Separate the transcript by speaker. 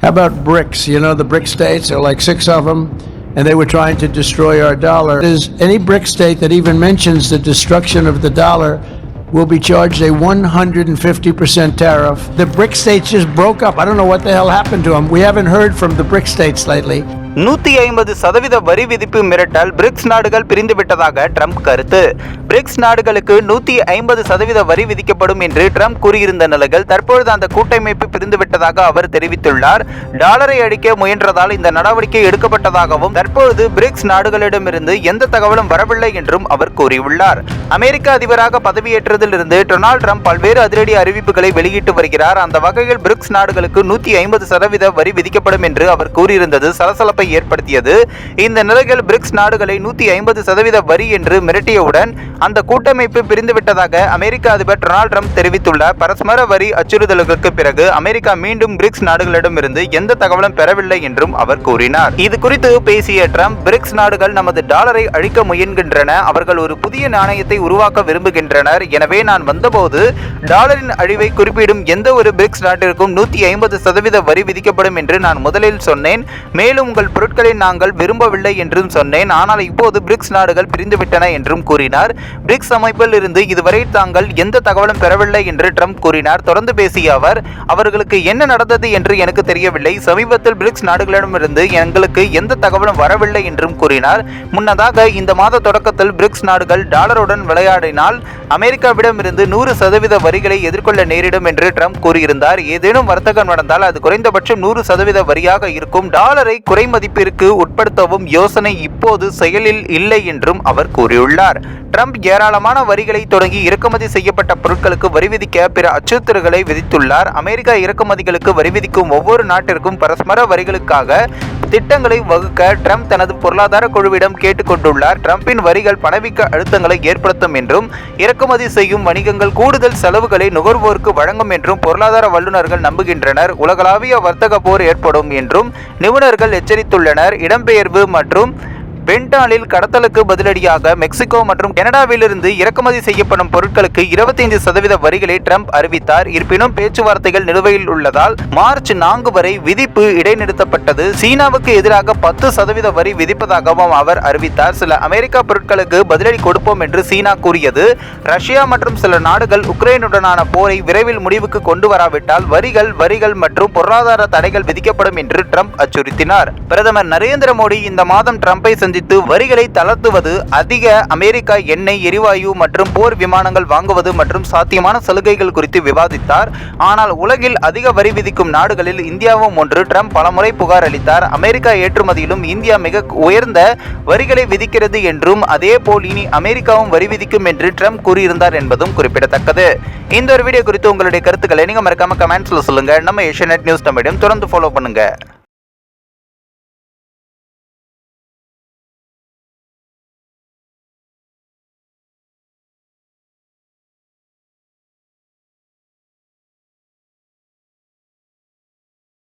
Speaker 1: How about BRICS? You know, the BRIC states, there are like six of them, and they were trying to destroy our dollar. Is any BRIC state that even mentions the destruction of the dollar will be charged a 150% tariff. The BRIC states just broke up. I don't know what the hell happened to them. We haven't heard from the BRIC states lately.
Speaker 2: நூத்தி ஐம்பது சதவீத வரி விதிப்பு மிரட்டல் BRICS நாடுகள் பிரிந்து விட்டதாக Trump கருத்து பிரிக்ஸ் நாடுகளுக்கு நூத்தி ஐம்பது சதவீத வரி விதிக்கப்படும் என்று ட்ரம்ப் கூறியிருந்த நிலையில் தற்பொழுது அந்த கூட்டமைப்பு பிரிந்து விட்டதாக அவர் தெரிவித்துள்ளார் டாலரை அடிக்க முயன்றதால் இந்த நடவடிக்கை எடுக்கப்பட்டதாகவும் தற்பொழுது பிரிக்ஸ் நாடுகளிடமிருந்து எந்த தகவலும் வரவில்லை என்றும் அவர் கூறியுள்ளார் அமெரிக்க அதிபராக பதவியேற்ற பதவியேற்றதிலிருந்து டொனால்டு ட்ரம்ப் பல்வேறு அதிரடி அறிவிப்புகளை வெளியிட்டு வருகிறார். அந்த வகையில் பிரிக்ஸ் நாடுகளுக்கு நூத்தி ஐம்பது சதவீத வரி விதிக்கப்படும் என்று அவர் கூறியிருந்தது. சலசலப்பை ஏற்படுத்தியது. இந்த நிலையில் பிரிக்ஸ் நாடுகளை நூத்தி ஐம்பது சதவீத வரி என்று மிரட்டியவுடன் அந்த கூட்டமைப்பு பிரிந்துவிட்டதாக அமெரிக்க அதிபர் டொனால்டு ட்ரம்ப் தெரிவித்துள்ள பரஸ்பர வரி அச்சுறுத்தல்களுக்கு பிறகு அமெரிக்கா மீண்டும் பிரிக்ஸ் நாடுகளிடமிருந்து எந்த தகவலும் பெறவில்லை என்றும் அவர் கூறினார். இது குறித்து பேசிய ட்ரம்ப் பிரிக்ஸ் நாடுகள் நமது டாலரை அழிக்க முயன்கின்றன. அவர்கள் ஒரு புதிய நாணயத்தை உருவாக்க விரும்புகின்றனர். எனவே நான் வந்தபோது டாலரின் அழிவை குறிப்பிடும் எந்த ஒரு பிரிக்ஸ் நாட்டிற்கும் நூத்தி ஐம்பது சதவீத வரி விதிக்கப்படும் என்று நான் முதலில் சொன்னேன். மேலும் உங்கள் பொருட்களை நாங்கள் விரும்பவில்லை என்றும் சொன்னேன். ஆனால் இப்போது பிரிக்ஸ் நாடுகள் பிரிந்துவிட்டன என்றும் கூறினார். பிரிக்ஸ் அமைப்பில் இருந்து இதுவரை தாங்கள் எந்த தகவலும் பெறவில்லை என்று ட்ரம்ப் கூறினார். தொடர்ந்து பேசிய அவர் அவர்களுக்கு என்ன நடந்தது என்று எனக்கு தெரியவில்லை. சமீபத்தில் பிரிக்ஸ் நாடுகளிடமிருந்து எங்களுக்கு எந்த தகவலும் வரவில்லை என்றும் கூறினார். முன்னதாக இந்த மாத தொடக்கத்தில் பிரிக்ஸ் நாடுகள் டாலருடன் விளையாடினால் அமெரிக்கா அமெரிக்காவிடமிருந்து நூறு சதவீத வரிகளை எதிர்கொள்ள நேரிடும் என்று ட்ரம்ப் கூறியிருந்தார். ஏதேனும் வர்த்தகம் நடந்தால் அது குறைந்தபட்சம் நூறு சதவீத வரியாக இருக்கும். டாலரை குறைமதிப்பிற்கு உட்படுத்தவும் யோசனை இப்போது செயலில் இல்லை என்றும் அவர் கூறியுள்ளார். ட்ரம்ப் ஏராளமான வரிகளை தொடங்கி இறக்குமதி செய்யப்பட்ட பொருட்களுக்கு வரி விதிக்க பிற அச்சுறுத்தல்களை விதித்துள்ளார். அமெரிக்கா இறக்குமதிகளுக்கு வரி விதிக்கும் ஒவ்வொரு நாட்டிற்கும் பரஸ்பர வரிகளுக்காக திட்டங்களை வகுக்க ட்ரம்ப் தனது பொருளாதார குழுவிடம் கேட்டுக்கொண்டுள்ளார். ட்ரம்பின் வரிகள் பணவீக்க அழுத்தங்களை ஏற்படுத்தும் என்றும் இறக்குமதி செய்யும் வணிகங்கள் கூடுதல் செலவுகளை நுகர்வோருக்கு வழங்கும் என்றும் பொருளாதார வல்லுநர்கள் நம்புகின்றனர். உலகளாவிய வர்த்தக போர் ஏற்படும் என்றும் நிபுணர்கள் எச்சரித்துள்ளனர். இடம்பெயர்வு மற்றும் பென்டாலில் கடத்தலுக்கு பதிலடியாக மெக்சிகோ மற்றும் கனடாவிலிருந்து இறக்குமதி செய்யப்படும் பொருட்களுக்கு 25% சதவீத வரிகளை ட்ரம்ப் அறிவித்தார். இருப்பினும் பேச்சுவார்த்தைகள் நிலுவையில் உள்ளதால் மார்ச் நான்கு வரை விதிப்பு இடைநிறுத்தப்பட்டது. சீனாவுக்கு எதிராக பத்து சதவீத வரி விதிப்பதாகவும் அவர் அறிவித்தார். சில அமெரிக்கா பொருட்களுக்கு பதிலடி கொடுப்போம் என்று சீனா கூறியது. ரஷ்யா மற்றும் சில நாடுகள் உக்ரைனுடனான போரை விரைவில் முடிவுக்கு கொண்டு வராவிட்டால் வரிகள் வரிகள் மற்றும் பொருளாதார தடைகள் விதிக்கப்படும் என்று ட்ரம்ப் அச்சுறுத்தினார். பிரதமர் நரேந்திர மோடி இந்த மாதம் ட்ரம்பை சந்தித்து வரிகளை தளர்த்துவது அதிக அமெரிக்கா எண்ணெய் எரிவாயு மற்றும் போர் விமானங்கள் வாங்குவது மற்றும் சாத்தியமான சலுகைகள் குறித்து விவாதித்தார். ஆனால் உலகில் அதிக வரி விதிக்கும் நாடுகளில் இந்தியாவும் ஒன்று. ட்ரம்ப் பலமுறை புகார் அளித்தார். அமெரிக்கா ஏற்றுமதியிலும் இந்தியா மிக உயர்ந்த வரிகளை விதிக்கிறது என்றும் அதே போல் இனி அமெரிக்காவும் வரி விதிக்கும் என்று ட்ரம்ப் கூறியிருந்தார் என்பதும் குறிப்பிடத்தக்கது. இந்த ஒரு வீடியோ குறித்து உங்களுடைய கருத்துக்களை நீங்கள் மறக்காம கமெண்ட்ஸில் சொல்லுங்கள் நம்ம ஏஷியநெட் நியூஸ் தமிழையும் தொடர்ந்து ஃபாலோ பண்ணுங்க.